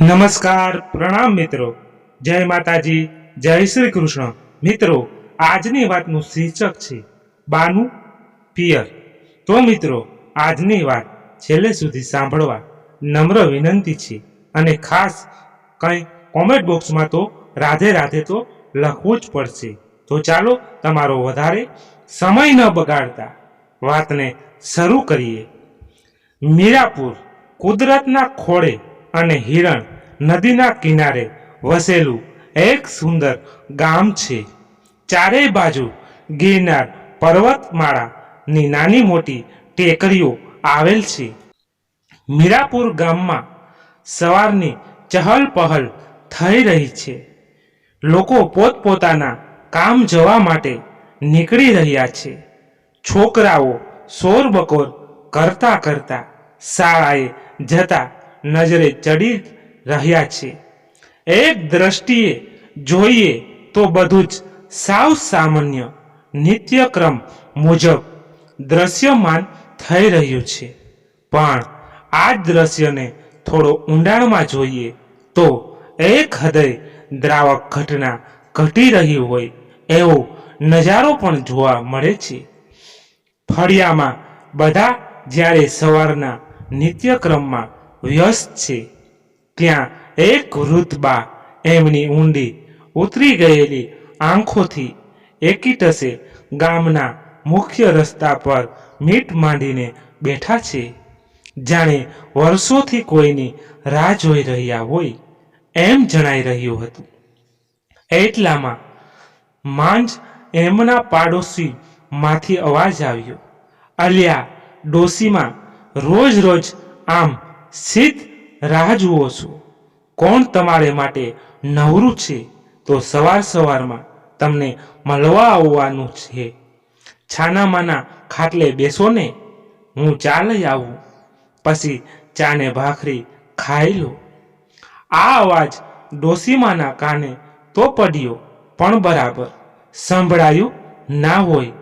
નમસ્કાર, પ્રણામ મિત્રો. જય માતાજી, જય શ્રી કૃષ્ણ. મિત્રો, આજની વાતનું શીર્ષક છે, બાનું પિયર. તો મિત્રો, આજની વાત છેલ્લે સુધી સાંભળવા નમ્ર વિનંતી છે અને ખાસ કંઈ કોમેન્ટ બોક્સમાં તો રાધે રાધે તો લખવું જ પડશે. તો ચાલો તમારો વધારે સમય ન બગાડતા વાતને શરૂ કરીએ. મીરાપુર, કુદરતના ખોળે અને હિરણ નદીના કિનારે વસેલું એક સુંદર ગામ છે. ચારેય બાજુ ગિરનાર પર્વતમાળાની નાની મોટી ટેકરીઓ આવેલ છે. મીરાપુર ગામમાં સવારની ચહલ પહલ થઈ રહી છે. લોકો પોતપોતાના કામ જવા માટે નીકળી રહ્યા છે. છોકરાઓ શોર બકોર કરતા કરતા શાળાએ જતા નજરે ચડી રહ્યા છે એક દ્રષ્ટિએ જોઈએ તો બધું જ સાવ સામાન્ય નિત્યક્રમ મુજબ દ્રશ્યમાન થઈ રહ્યું છે. પણ આ દ્રશ્યને થોડો ઊંડાણમાં જોઈએ તો એક હૃદય દ્રાવક ઘટના ઘટી રહી હોય એવો નજારો પણ જોવા મળે છે. ફળિયામાં બધા જ્યારે સવારના નિત્યક્રમમાં વ્યસ્ત છે. ત્યાં એક વૃદ્ધ બા એમની ઊંડી ઉતરી ગયેલી આંખોથી એકીટસે ગામના મુખ્ય રસ્તા પર મીટ માંડીને બેઠા છે. જાણે વર્ષોથી કોઈની રાહ જોઈ રહ્યા હોય એમ જણાઈ રહ્યું હતું. એટલામાં માંજ એમના પાડોશી માંથી અવાજ આવ્યો. અલ્યા ડોસીમાં રોજ રોજ આમ સીધ રાહ જુઓ છો. કોણ તમારે માટે નવરું છે? તો સવાર સવારમાં તમને મળવા આવવાનું છે. છાનામાના ખાટલે બેસો ને. હું ચા લઈ આવું. પછી ચાને ભાખરી ખાઈ લો. આ અવાજ ડોસીમાના કાને તો પડ્યો, પણ બરાબર સંભળાયું ના હોય.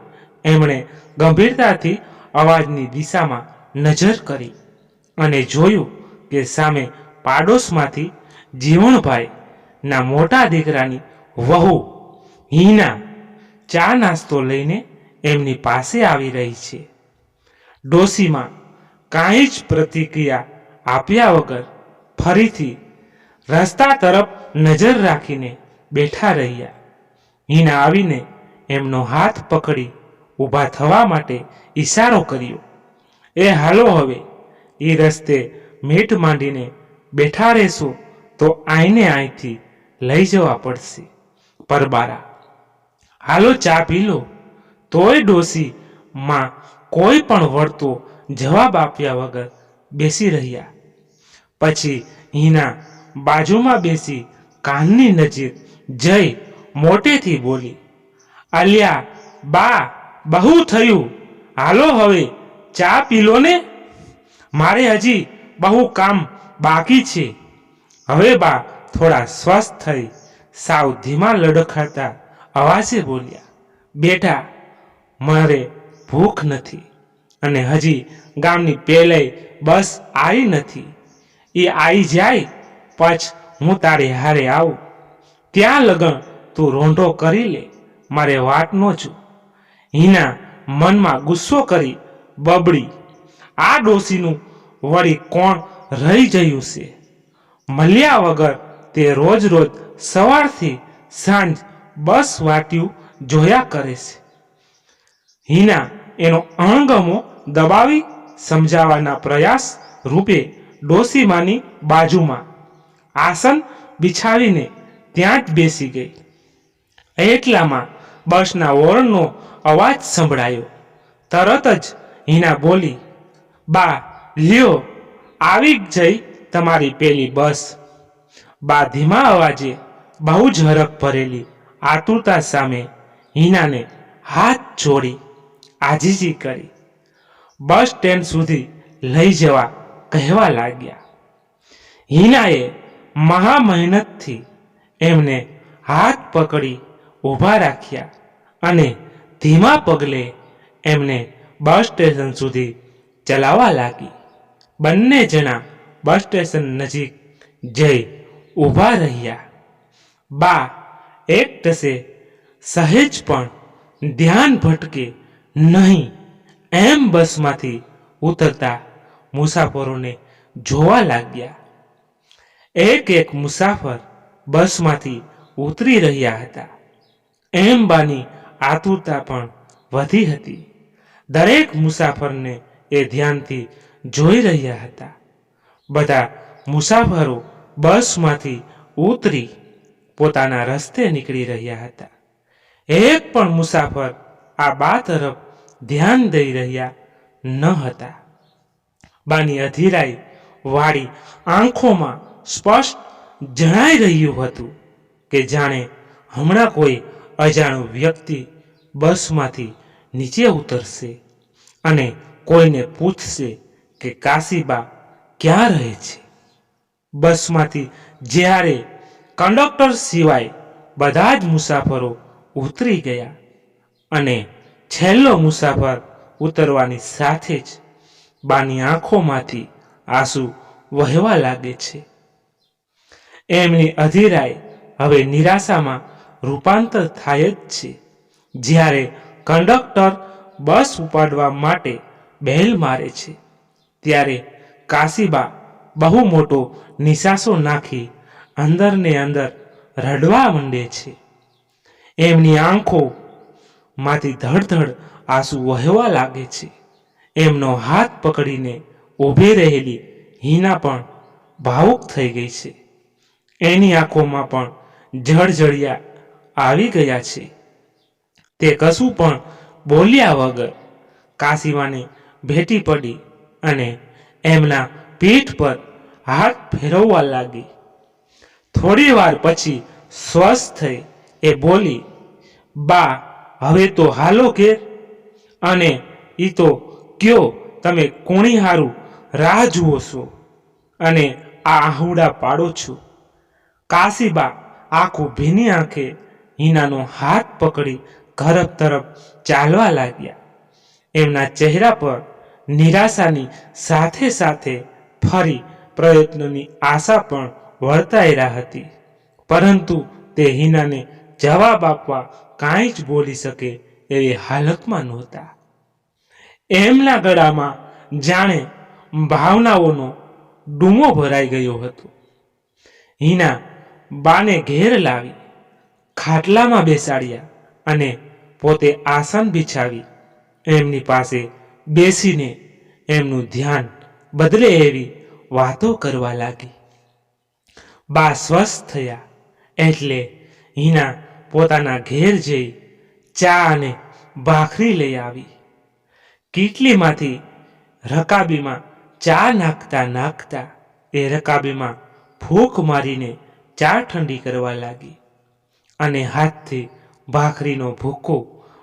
એમણે ગંભીરતાથી અવાજની દિશામાં નજર કરી. અને જોયું કે સામે પાડોશમાંથી જીવણભાઈના મોટા દીકરાની વહુ હિના ચા નાસ્તો લઈને એમની પાસે આવી રહી છે. ડોસીમાં કાંઈ જ પ્રતિક્રિયા આપ્યા વગર ફરીથી રસ્તા તરફ નજર રાખીને બેઠા રહ્યા. હિના આવીને એમનો હાથ પકડી ઊભા થવા માટે ઈશારો કર્યો. એ હાલો હવે એ રસ્તે મીઠ માંડીને બેઠા રહેશો તો આઈને અહીંથી લઈ જવા પડશે. પરબારા, હાલો ચા પી લો. તોય ડોસી માં કોઈ પણ વળતો જવાબ આપ્યા વગર બેસી રહ્યા. પછી હિના બાજુમાં બેસી કાનની નજીક જઈ મોટેથી બોલી આલિયા બા, બહુ થયું. હાલો હવે ચા પી લો ને. મારે હજી બહુ કામ બાકી છે. હવે બા, થોડા સ્વસ્થ થઈ, સાવ ધીમા લડખડતા અવાજે બોલ્યા, બેટા, મારે ભૂખ નથી અને હજી ગામની પેલે બસ આવી નથી. એ આવી જાય, પછ હું તારે હારે આવું. ત્યાં લગન તું રોંઢો કરી લે, મારે વાટ નો છું. હિના મનમાં ગુસ્સો કરી બબડી આ ડોસીનું વળી કોણ રહી જયું છે? મળ્યા વગર તે રોજ રોજ સવારથી સાંજ બસ વાટ્યું જોયા કરે છે. હિના એનો અણગમો દબાવી સમજાવવાના પ્રયાસ રૂપે ડોસીમાની બાજુમાં આસન બિછાવીને ત્યાં જ બેસી ગઈ. એટલામાં બસના વોર્નનો અવાજ સંભળાયો. તરત જ હિના બોલી બા, લ્યો, આવી જઈ તમારી પેલી બસ. બા ધીમા અવાજે બહુ જ હરખ ભરેલી આતુરતા સામે હિનાને હાથ જોડી આજીજી કરી. બસ સ્ટેન્ડ સુધી લઈ જવા કહેવા લાગ્યા. હિનાએ મહા મહેનતથી એમને હાથ પકડી ઊભા રાખ્યા અને ધીમા પગલે એમને બસ સ્ટેશન સુધી ચલાવવા લાગી. બંને જણા બસ સ્ટેશન નજીક જઈ ઊભા રહ્યા. બા એક ટસે સહેજ પણ ધ્યાન ભટકે નહીં એમ બસમાંથી ઉતરતા મુસાફરોને જોવા લાગ્યા. એક એક મુસાફર બસમાંથી ઉતરી રહ્યા હતા. એમ બાની આતુરતા પણ વધી હતી. દરેક મુસાફરને એ ધ્યાનથી જોઈ રહ્યા હતા. બધા મુસાફરો બસમાંથી ઉતરી પોતાના રસ્તે નીકળી રહ્યા હતા. એક પણ મુસાફર આ બા તરફ ધ્યાન દઈ રહ્યા ન હતા. બાની અધીરાઈ વાળી આંખોમાં સ્પષ્ટ જણાઈ રહ્યું હતું કે જાણે હમણાં કોઈ અજાણું વ્યક્તિ બસમાંથી નીચે ઉતરશે અને કોઈને પૂછશે કે કાશીબા ક્યાં રહે છે? બસમાંથી જ્યારે કંડક્ટર સિવાય બધા જ મુસાફરો ઉતરી ગયા અને છેલ્લો મુસાફર ઉતરવાની સાથે જ બાની આંખોમાંથી આંસુ વહેવા લાગે છે. એમની અધીરાઈ હવે નિરાશામાં રૂપાંતર થાય જ છે. જ્યારે કંડક્ટર બસ ઉપાડવા માટે બેલ મારે છે. ત્યારે કાશીબા બહુ મોટો નિશાસો નાખી અંદરને અંદર રડવા માંડે છે. એમની આંખો માંથી ધડધડ આંસુ વહેવા લાગે છે. એમનો હાથ પકડીને ઊભી રહેલી હિના પણ ભાવુક થઈ ગઈ છે. એની આંખોમાં પણ જળજળિયા આવી ગયા છે. તે કશું પણ બોલ્યા વગર કાશીમાને ભેટી પડી અને એમના પીઠ પર હાથ ફેરવવા લાગી. થોડી વાર પછી સ્વસ્થ થઈ એ બોલી, બા, હવે તો હાલો કે અને એ તો કયો, તમે કોણી હારું રાહ જુઓ છો અને આ આહુડા પાડો છો. કાશીબા આખું ભીની આંખે હિનાનો હાથ પકડી ઘર તરફ ચાલવા લાગ્યા. એમના ચહેરા પર નિરાશાની સાથે સાથે ફરી પ્રયત્નોની આશા પણ વર્તાઈ હતી. પરંતુ તે હિનાને જવાબ આપવા કાંઈ જ બોલી શકે એવી હાલતમાં નહોતા. એમના ગળામાં જાણે ભાવનાઓનો ડૂમો ભરાઈ ગયો હતો. હિના બાને ઘેર લાવી, ખાટલામાં બેસાડ્યા અને પોતે આસન બિછાવી એમની પાસે બેસીને એમનું ધ્યાન બદલે એવી વાતો કરવા લાગી. બા સ્વસ્થ થયા એટલે હિના પોતાના ઘેર જઈ ચા અને ભાખરી લઈ આવી. કીટલીમાંથી રકાબીમાં ચા નાખતા નાખતા એ રકાબીમાં ફૂંક મારીને ચા ઠંડી કરવા લાગી અને હાથથી ભાખરીનો ભૂકો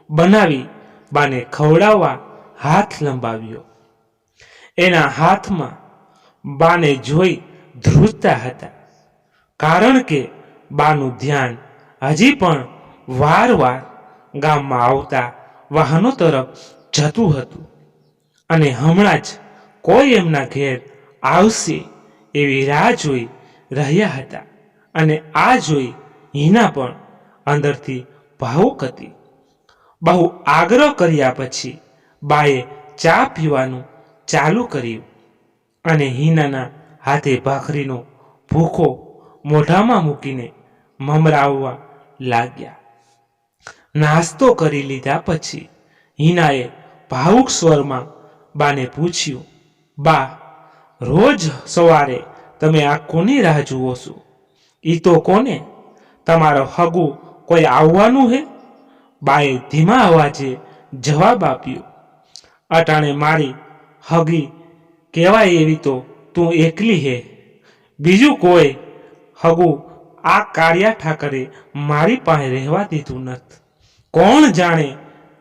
બનાવી બાને ખવડાવવા હાથ લંબાવ્યો એના હાથમાં બાને જોઈ ધ્રુજતા હતા. કારણ કે બાનું ધ્યાન હજી પણ વારવાર ગામમાં આવતા વાહનો તરફ જતું હતું. અને હમણાં જ કોઈ એમના ઘેર આવશે એવી રાહ જોઈ રહ્યા હતા. અને આ જોઈ હિના પણ અંદરથી ભાવુક હતી. બહુ આગ્રહ કર્યા પછી બાએ ચા પીવાનું ચાલુ કર્યું અને હિનાના હાથે ભાખરીનો ભૂખો મોઢામાં મૂકીને મમરાવવા લાગ્યા. નાસ્તો કરી લીધા પછી હિનાએ ભાવુક સ્વરમાં બાને પૂછ્યું, બા, રોજ સવારે તમે આ કોની રાહ જુઓ છો? ઈ તો કોને? તમારો હગુ કોઈ આવવાનું હે? બાએ ધીમા અવાજે જવાબ આપ્યો અટાણે મારી, હગી, કહેવાય એવી તો તું એકલી હે. બીજું કોઈ, હગુ, આ કાળિયા ઠાકરે મારી પાસે રહેવા દીધું નથી. કોણ જાણે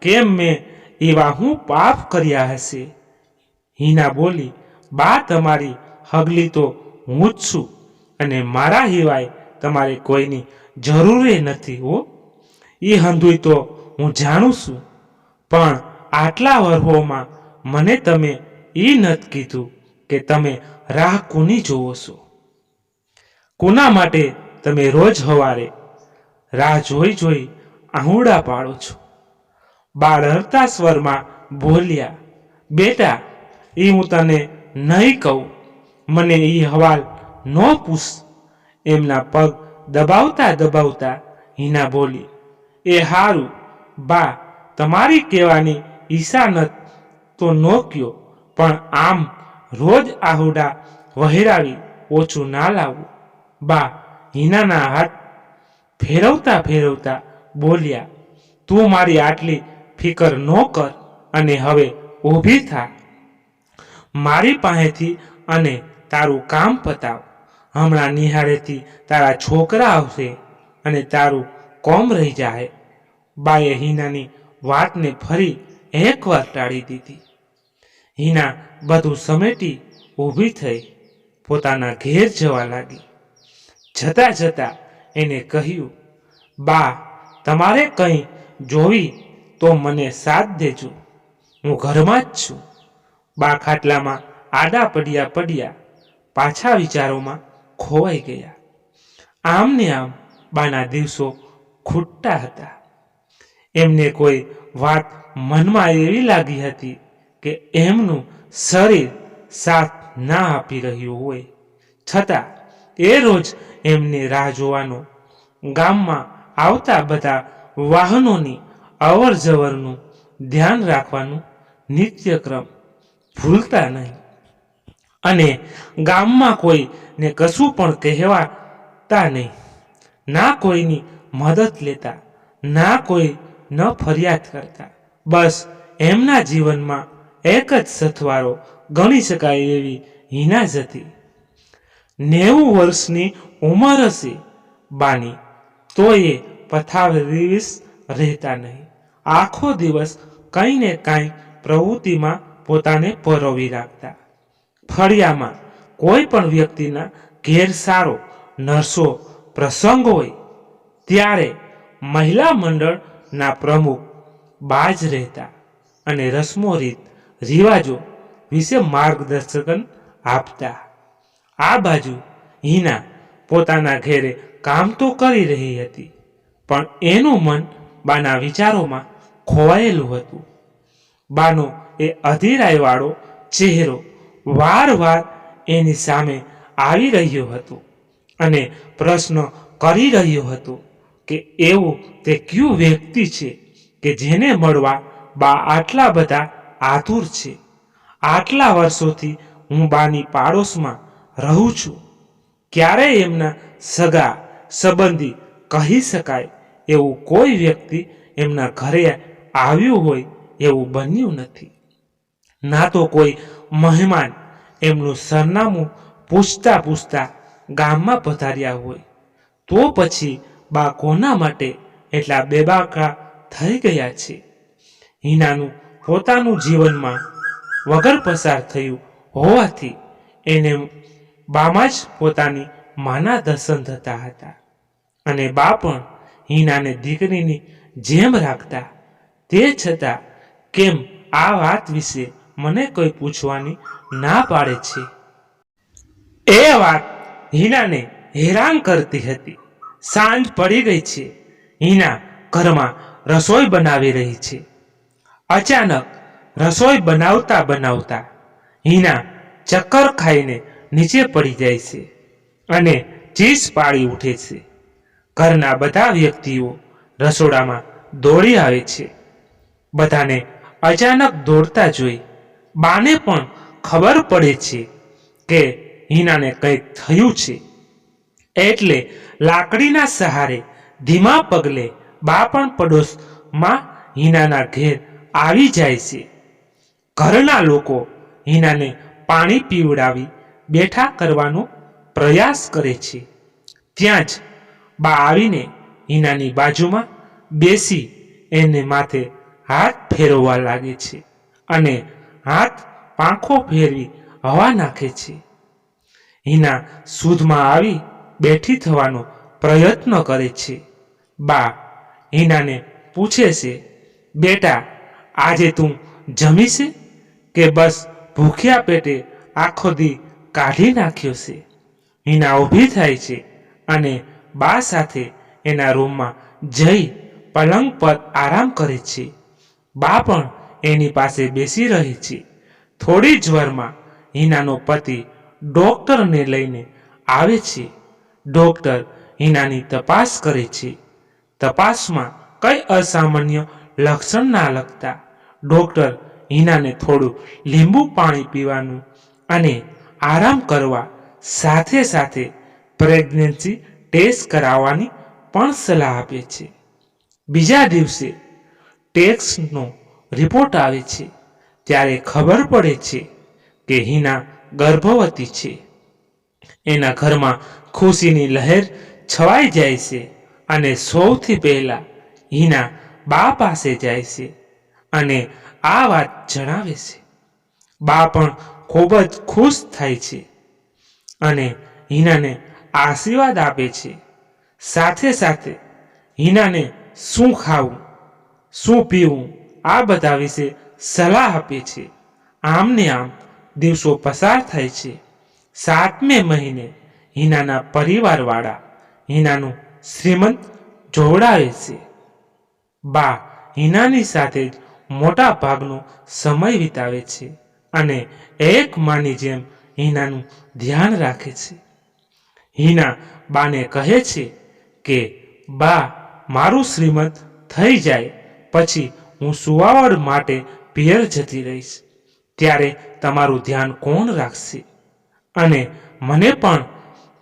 કેમ મેં એવા હું પાપ કર્યા હશે? હિના બોલી, બા તમારી હગલી તો હું જ છું અને મારા સિવાય તમારે કોઈની જરૂરે નથી હો. એ હંધુય તો હું જાણું છું. પણ આટલા વર્ષોમાં મને તમે એ નથી કીધું કે તમે રાહ કોની જોવો છો? કોના માટે તમે રોજ હવારે રાહ જોઈ જોઈ આહુડા પાડો છો? બાળ હરતા સ્વરમાં બોલ્યા, બેટા, એ હું તને નહીં કહું. મને એ હવાલ ન પૂછ. એમના પગ દબાવતા દબાવતા હિના બોલી, એ હારું, બા, તમારી કહેવાની ઈશાનત તો નો કયો પણ આમ રોજ આહુડા વહેરાવી ઓછું ના લાવવું બા હિનાના હાથ ફેરવતા ફેરવતા બોલ્યા, તું મારી આટલી ફિકર ન કર અને હવે ઊભી થા. મારી પાસેથી અને તારું કામ પતાવ. હમણાં નિહાળેથી તારા છોકરા આવશે અને તારું કોમ રહી જાય બાએ હિનાની વાતને ફરી એકવાર ટાળી દીધી. હિના બધું સમેટી ઊભી થઈ પોતાના ઘેર જવા લાગી. જતા જતા એને કહ્યું, બા, તમારે કંઈ જોવી તો મને સાથ દેજો. હું ઘરમાં જ છું. બા ખાટલામાં આડા પડ્યા પડ્યા પાછા વિચારોમાં ખોવાઈ ગયા. આમ ને આમ બાના દિવસો ખૂટતા હતા. એમને કોઈ વાત મનમાં એવી લાગી હતી કે એમનું શરીર સાથ ના આપી રહ્યું હોય. છતાં એ રોજ એમને રાહ જોવાનો, ગામમાં આવતા બધા વાહનોની અવર જવરનું ધ્યાન રાખવાનું નિત્યક્રમ ભૂલતા નહીં. અને ગામમાં કોઈને કશું પણ કહેવાતા નહીં. ના કોઈની મદદ લેતા, ના કોઈ ન ફરિયાદ કરતા. બસ એમના જીવનમાં એક જ સથવારો ગણી શકાય એવી હિના જ હતી. નેવું વર્ષની ઉંમર હશે બાની તો એ પથારીસ રહેતા નહીં. આખો દિવસ કંઈ ને કાંઈ પ્રવૃત્તિમાં પોતાને પરોવી રાખતા. ફળિયામાં કોઈ પણ વ્યક્તિના ઘેર સારો નરસો, પ્રસંગ હોય, ત્યારે મહિલા મંડળના પ્રમુખ બાજ રહેતા અને રસમો રીત રિવાજો વિશે માર્ગદર્શન આપતા. આ બાજુ હિના પોતાના ઘેરે કામ તો કરી રહી હતી, પણ એનું મન બાના વિચારોમાં ખોવાયેલું હતું. બાનો એ અધિરાયવાળો ચહેરો વારવાર એની સામે આવી રહ્યો હતો અને પ્રશ્ન કરી રહ્યો હતો કે એવો તે કયું વ્યક્તિ છે? કે જેને મળવા બા આટલા બધા આતુર છે. આટલા વર્ષોથી હું બાની પાડોશમાં રહું છું. ક્યારેય એમના સગા સંબંધી કહી શકાય એવું કોઈ વ્યક્તિ એમના ઘરે આવ્યું હોય એવું બન્યું નથી. ના તો કોઈ મહેમાન એમનું સરનામું પૂછતા પૂછતા ગામમાં પધાર્યા હોય. તો પછી બા કોના માટે એટલા બેબાકા થઈ ગયા છે. હિનાનું પોતાનું જીવનમાં વગર પસાર થયું હોવાથી એને બામાં જ પોતાની માના દર્શન થતા હતા. અને બા પણ હિનાને દીકરીની જેમ રાખતા, તે છતાં કેમ આ વાત વિશે મને કોઈ પૂછવાની ના પાડે છે. એ વાત હિનાને હેરાન કરતી હતી. સાંજ પડી ગઈ છે. હિના ઘરમાં રસોઈ બનાવી રહી છે. અચાનક રસોઈ બનાવતા બનાવતા હિના ચક્કર ખાઈને નીચે પડી જાય છે અને ચીસ પાડી ઉઠે છે. ઘરના બધા વ્યક્તિઓ રસોડામાં દોડી આવે છે. બધાને અચાનક દોડતા જોઈ બાને પણ ખબર પડે છે કે હિનાને કંઈક થયું છે. એટલે લાકડીના સહારે ધીમા પગલે બા પણ પડોશમાં હિનાના ઘેર આવી જાય છે. ઘરના લોકો હિનાને પાણી પીવડાવી બેઠા કરવાનો પ્રયાસ કરે છે. ત્યાં જ બા આવીને હિનાની બાજુમાં બેસી એને માથે હાથ ફેરવવા લાગે છે અને હાથ પાંખો ફેરવી હવા નાખે છે. હિના સુધમાં આવી બેઠી થવાનો પ્રયત્ન કરે છે. બા હિનાને પૂછે છે, બેટા, આજે તું જમીશે કે બસ ભૂખ્યા પેટે આખો દી કાઢી નાખ્યો છે? હિના ઊભી થાય છે અને બા સાથે એના રૂમમાં જઈ પલંગ પર આરામ કરે છે. બા પણ એની પાસે બેસી રહી છે. થોડી જ વારમાં હિનાનો પતિ ડોક્ટરને લઈને આવે છે. ડોક્ટર હિનાની તપાસ કરે છે. તપાસમાં કઈ અસામાન્ય લક્ષણ ના લગતા ડોક્ટર હિનાને થોડું લીંબુ પાણી પીવાનું અને આરામ કરવા સાથે સાથે પ્રેગ્નન્સી ટેસ્ટ કરાવવાની પણ સલાહ આપે છે. બીજા દિવસે ટેક્સનો રિપોર્ટ આવે છે ત્યારે ખબર પડે છે કે હિના ગર્ભવતી છે. એના ઘરમાં ખુશીની લહેર છવાઈ જાય છે. અને સૌથી પહેલા હિના બા પાસે જાય છે અને આ વાત જણાવે છે. બા પણ ખૂબ જ ખુશ થાય છે અને હિનાને આશીર્વાદ આપે છે. સાથે સાથે હિનાને શું ખાવું, શું પીવું, આ બધા વિશે સલાહ આપે છે. આમને આમ દિવસો પસાર થાય છે. સાતમે મહિને હિનાના પરિવારવાળા હિનાનું શ્રીમંત જોવડાવે છે. બા હિનાની સાથે જ મોટા ભાગનો સમય વિતાવે છે અને એક માની જેમ હિનાનું ધ્યાન રાખે છે. હિના બાને કહે છે કે, બા, મારું શ્રીમંત થઈ જાય, પછી હું સુવાવડ માટે પિયર જતી રહીશ. ત્યારે તમારું ધ્યાન કોણ રાખશે? અને મને પણ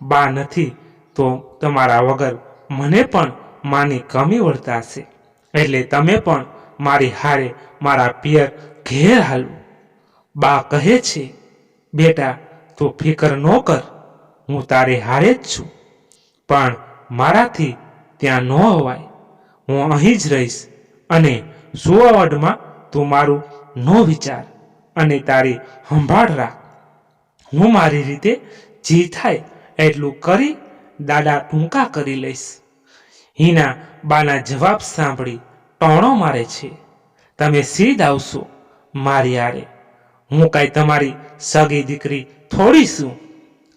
બા નથી, તો તમારા વગર મને પણ માની કમી વર્તાશે એટલે તમે પણ મારી હારે મારા પિયર ઘેર હાલવું. બા કહે છે, બેટા, તું ફિકર ન કર. હું તારે હારે જ છું. પણ મારાથી ત્યાં ન હોવાય. હું અહીં જ રહીશ અને સુવાવડમાં તું મારું ન વિચાર અને તારી સંભાળ રાખ. હું મારી રીતે જી થાય એટલું કરી દાદા ટૂંકા કરી લઈશ. હિના બાના જવાબ સાંભળી ટોણો મારે છે. તમે સીધ આવશો મારી આરે હું કાંઈ તમારી સગી દીકરી થોડી છું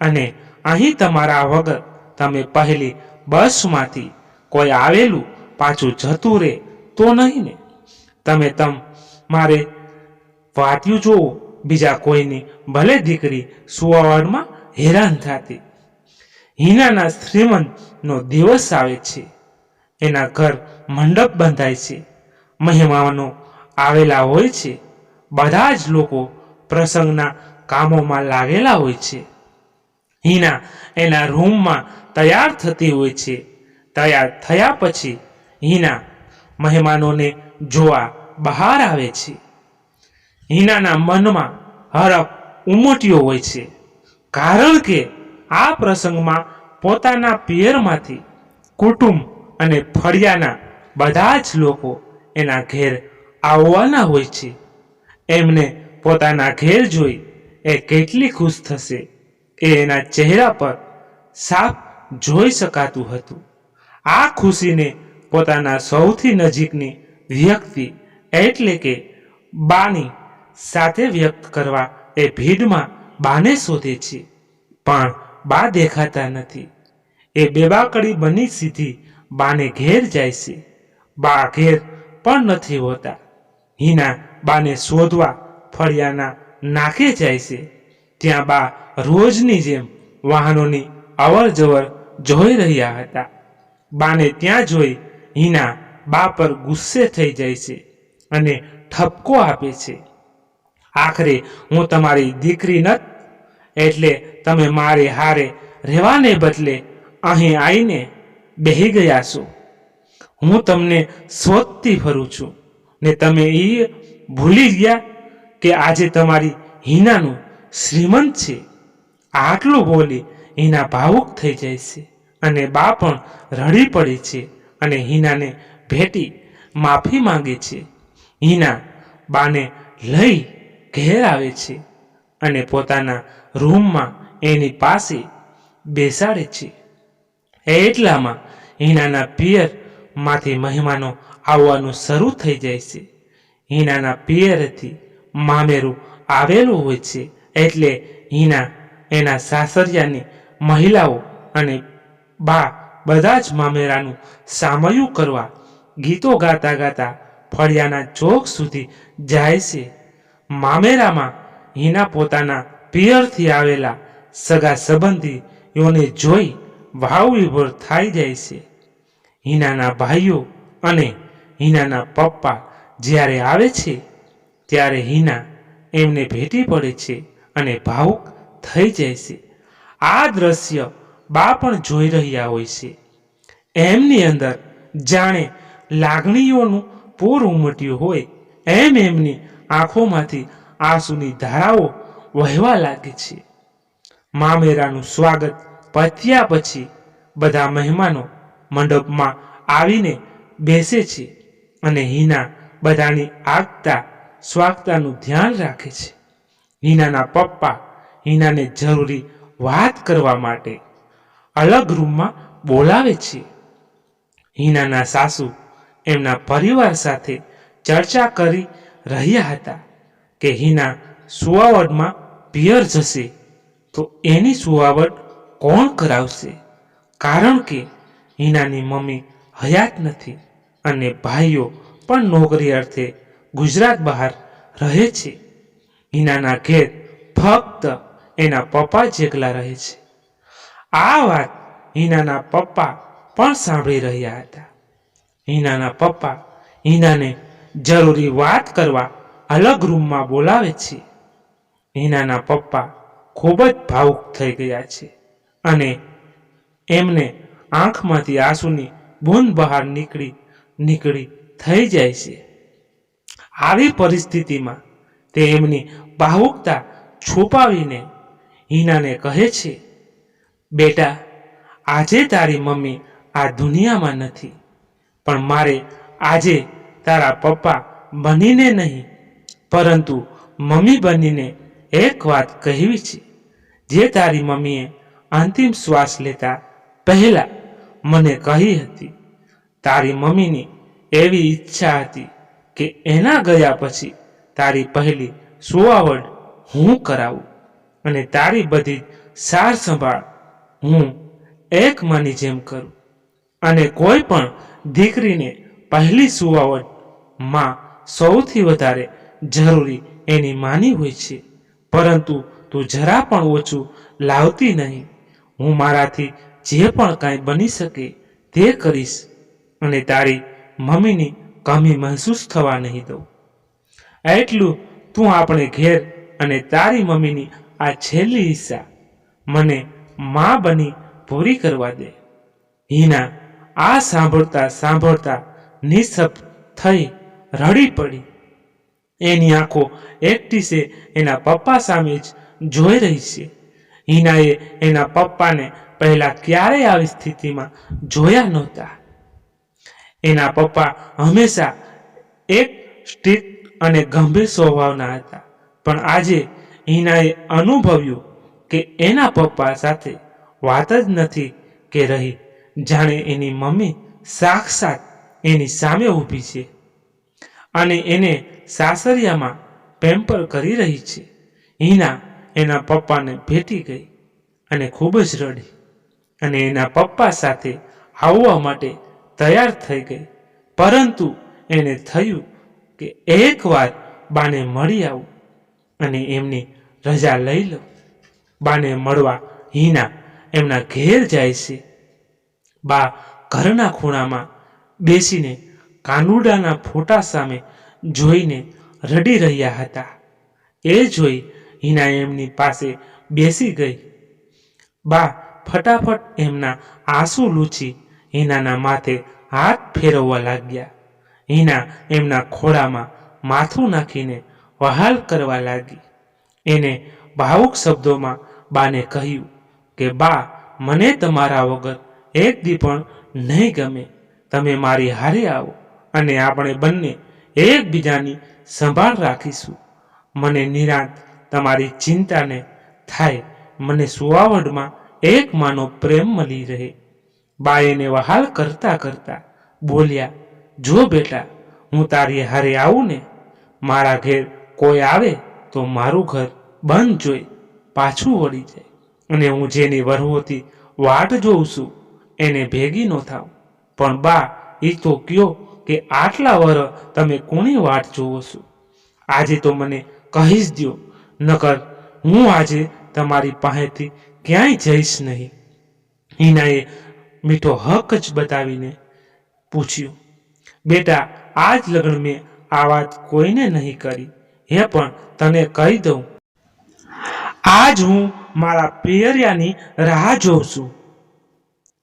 અને અહીં તમારા વગર તમે પહેલી બસમાંથી કોઈ આવેલું પાછું જતું રહે તો નહીં ને. તમે તમ મારે વાત્યું જોવો બીજા કોઈની ભલે દીકરી સુવાવડમાં હેરાન થતી. હિનાના શ્રીમંતનો દિવસ આવે છે. એના ઘર મંડપ બંધાય છે. મહેમાનો આવેલા હોય છે. બધા જ લોકો પ્રસંગના કામોમાં લાગેલા હોય છે. હિના એના રૂમમાં તૈયાર થતી હોય છે. તૈયાર થયા પછી હિના મહેમાનોને જોવા બહાર આવે છે. હિનાના મનમાં હરફ ઉમટ્યો હોય છે. કારણ કે આ પ્રસંગમાં પોતાના પિયરમાંથી કુટુંબ અને ફળિયાના બધા જ લોકો એના ઘેર આવવાના હોય છે. એમને પોતાના ઘેર જોઈ એ કેટલી ખુશ થશે એ એના ચહેરા પર સાફ જોઈ શકાતું હતું. આ ખુશીને પોતાના સૌથી નજીકની વ્યક્તિ એટલે કે બાની સાથે વ્યક્ત કરવા એ ભીડમાં બાને શોધે છે. પણ બા દેખાતા નથી. એ બેબાકડી બની સીધી બાને ઘેર જાય છે. બા ઘેર પણ નથી હોતા. હિના બાને શોધવા ફળિયાના નાખે જાય છે. ત્યાં બા રોજની જેમ વાહનોની અવર જવર જોઈ રહ્યા હતા. બાને ત્યાં જોઈ હિના બા પર ગુસ્સે થઈ જાય છે અને ઠપકો આપે છે. આખરે હું તમારી દીકરી નત? એટલે તમે મારે હારે રહેવાને બદલે અહીં આવીને બેહી ગયા છો. હું તમને શોધતી ફરું છું ને તમે એ ભૂલી ગયા કે આજે તમારી હિનાનું શ્રીમંત છે. આટલું બોલી હિના ભાવુક થઈ જાય છે અને બા પણ રડી પડે છે અને હિનાને ભેટી માફી માંગે છે. હિના બાને લઈ ઘેર આવે છે અને પોતાના રૂમમાં એની પાસે બેસાડે છે. એટલામાં હિનાના પિયરમાંથી મહેમાનો આવવાનું શરૂ થઈ જાય છે. હિનાના પિયરથી મામેરું આવેલું હોય છે એટલે હિના એના સાસરિયાની મહિલાઓ અને બા બધા જ મામેરાનું સામયું કરવા ગીતો ગાતા ગાતા ફળિયાના ચોક સુધી જાય છે. મામેરામાં હિના પોતાના પિયરથી આવેલા સગા સંબંધીઓને જોઈ ભાવ વિભોર થઈ જાય છે. હિનાના ભાઈઓ અને હિનાના પપ્પા જ્યારે આવે છે, ત્યારે હિના એમને ભેટી પડે છે અને ભાવુક થઈ જાય છે. આ દ્રશ્ય બા પણ જોઈ રહ્યા હોય છે. એમની અંદર જાણે લાગણીઓનું પૂર ઉમટ્યું હોય. એમ એમની આંખોમાંથી આંસુની ધારાઓ વહેવા લાગે છે. મામેરાનું સ્વાગત પત્યા પછી બધા મહેમાનો મંડપમાં આવીને બેસે છે અને હિના બધાની આગતા સ્વાગતાનું ધ્યાન રાખે છે. હિનાના પપ્પા હિનાને જરૂરી વાત કરવા માટે અલગ રૂમમાં બોલાવે છે. હિનાના સાસુ એમના પરિવાર સાથે ચર્ચા કરી રહ્યા હતા કે હિના સુવાવડમાં પિયર જશે તો એની સુવાવટ કોણ કરાવશે? કારણ કે હિનાની મમ્મી હયાત નથી અને ભાઈઓ પણ નોકરી અર્થે ગુજરાત બહાર રહે છે. હિનાના ઘેર ફક્ત એના પપ્પા જ એકલા રહે છે. આ વાત હિનાના પપ્પા પણ સાંભળી રહ્યા હતા. હિનાના પપ્પા હિનાને જરૂરી વાત કરવા અલગ રૂમમાં બોલાવે છે. હિનાના પપ્પા ખૂબ જ ભાવુક થઈ ગયા છે અને એમને આંખમાંથી આંસુની બૂંદ બહાર નીકળી નીકળી થઈ જાય છે. આવી પરિસ્થિતિમાં તે એમની ભાવુકતા છુપાવીને હિનાને કહે છે, બેટા, આજે તારી મમ્મી આ દુનિયામાં નથી, પણ મારે આજે તારા પપ્પા બનીને નહીં, પરંતુ મમ્મી બનીને એક વાત કહેવી છે, જે તારી મમ્મીએ અંતિમ શ્વાસ લેતા પહેલા મને કહી હતી. તારી મમ્મીની એવી ઈચ્છા હતી કે એના ગયા પછી તારી પહેલી સુવાવડ હું કરાવું અને તારી બધી સાર સંભાળ હું એક માની જેમ કરું. અને કોઈ પણ દીકરીને પહેલી સુવાવડમાં સૌથી વધારે જરૂરી એની માની હોય છે. પરંતુ તું જરા પણ ઓછું લાવતી નહીં. હું મારાથી જે પણ કાંઈ બની શકે તે કરીશ અને તારી મમ્મીની કમી મહેસૂસ થવા નહીં દઉં. એટલું તું આપણે ઘેર અને તારી મમ્મીની આ છેલ્લી ઈચ્છા મને મા બની પૂરી કરવા દે. હિના આ સાંભળતા સાંભળતા નિશબ્દ થઈ રડી પડી. એની આંખો એકટીસે એના પપ્પા સામે જ જોઈ રહી છે. હિનાએ એના પપ્પાને પહેલા ક્યારેય આવી સ્થિતિમાં જોયા નહોતા. એના પપ્પા હંમેશા એક સ્ટ્રીક અને ગંભીર સ્વભાવના હતા. પણ આજે હિનાએ અનુભવ્યું કે એના પપ્પા સાથે વાત જ નથી કે રહી. જાણે એની મમ્મી સાક્ષાત એની સામે ઊભી છે. અને એને સાસરિયામાં પેમ્પર કરી રહી છે. હિના એના પપ્પાને ભેટી ગઈ અને ખૂબ જ રડી અને એના પપ્પા સાથે આવવા માટે તૈયાર થઈ ગઈ. પરંતુ એને થયું કે એકવાર બાને મળી આવું અને એમની રજા લઈ લઉં બાને મળવા હિના એમના ઘેર જાય છે. બા ઘરના ખૂણામાં બેસીને કાનુડાના ફોટા સામે જોઈને રડી રહ્યા હતા. એ જોઈ હિના એમની પાસે બેસી ગઈ. બા, ફટાફટ એમના આંસુ લૂછી હિનાના માથે હાથ ફેરવવા લાગ્યા. હિના એમના ખોળામાં માથું નાખીને વહાલ કરવા લાગી. એને ભાવુક શબ્દોમાં બાને કહ્યું કે, બા, મને તમારા વગર એક દી પણ નહીં ગમે. તમે મારી હારે આવો અને આપણે બંને એકબીજાની સંભાળ રાખીશું. મને નિરાંત તમારી ચિંતાને થાય, મને સુવાવડમાં એક માનો પ્રેમ મળી રહે. બાએને વહાલ કરતા કરતા બોલ્યા, જો બેટા, હું તારી હારે આવું ને, મારા ઘેર કોઈ આવે તો મારું ઘર બંધ જોઈ પાછું વળી જાય અને હું જેની વરહોથી વાટ જોઉં છું, એને ભેગી ન થાવ પણ બા એ તો કયો કે આટલા વર તમે કોની વાટ જુઓ છો? આજે તો મને કહી જ દ્યો, નકર હું આજે તમારી પાસેથી ક્યાંય જઈશ નહીં. હિનાએ મીઠો હક જ બતાવીને પૂછ્યું, બેટા આ જ લગ્ન મેં આ વાત કોઈને નહીં કરી. હે પણ તને કહી દઉં. આજ હું મારા પિયરિયાની રાહ જોઉં છું.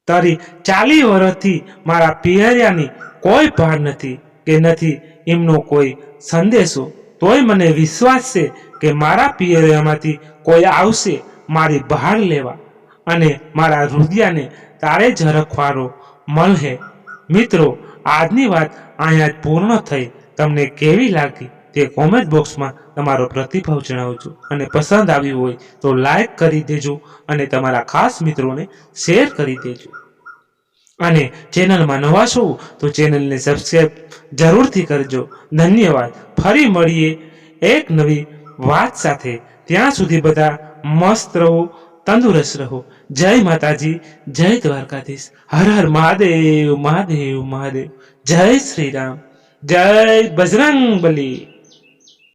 તારી ચાલી વર્ષથી મારા પિયરિયાની કોઈ ભાર નથી કે નથી એમનો કોઈ સંદેશો. તોય મને વિશ્વાસ છે કે મારા પિયરિયામાંથી કોઈ આવશે મારી બહાર લેવા અને મારા હૃદયને તારે ઝરખવાનો મળે મિત્રો, આજની વાત અહીંયા જ પૂર્ણ થઈ. તમને કેવી લાગી તે કોમેન્ટ બોક્સમાં તમારો પ્રતિભાવ જણાવજો. અને પસંદ આવ્યું હોય તો લાઈક કરી દેજો અને તમારા ખાસ મિત્રોને શેર કરી દેજો. અને ચેનલમાં નવા છો તો ચેનલને સબસ્ક્રાઈબ જરૂરથી કરજો. ધન્યવાદ. ફરી મળીએ એક નવી વાત સાથે. ત્યાં સુધી બધા મસ્ત રહો, તંદુરસ્ત રહો. જય માતાજી, જય દ્વારકાધીશ. હર હર મહાદેવ મહાદેવ મહાદેવ. જય શ્રી રામ. જય બજરંગ બલી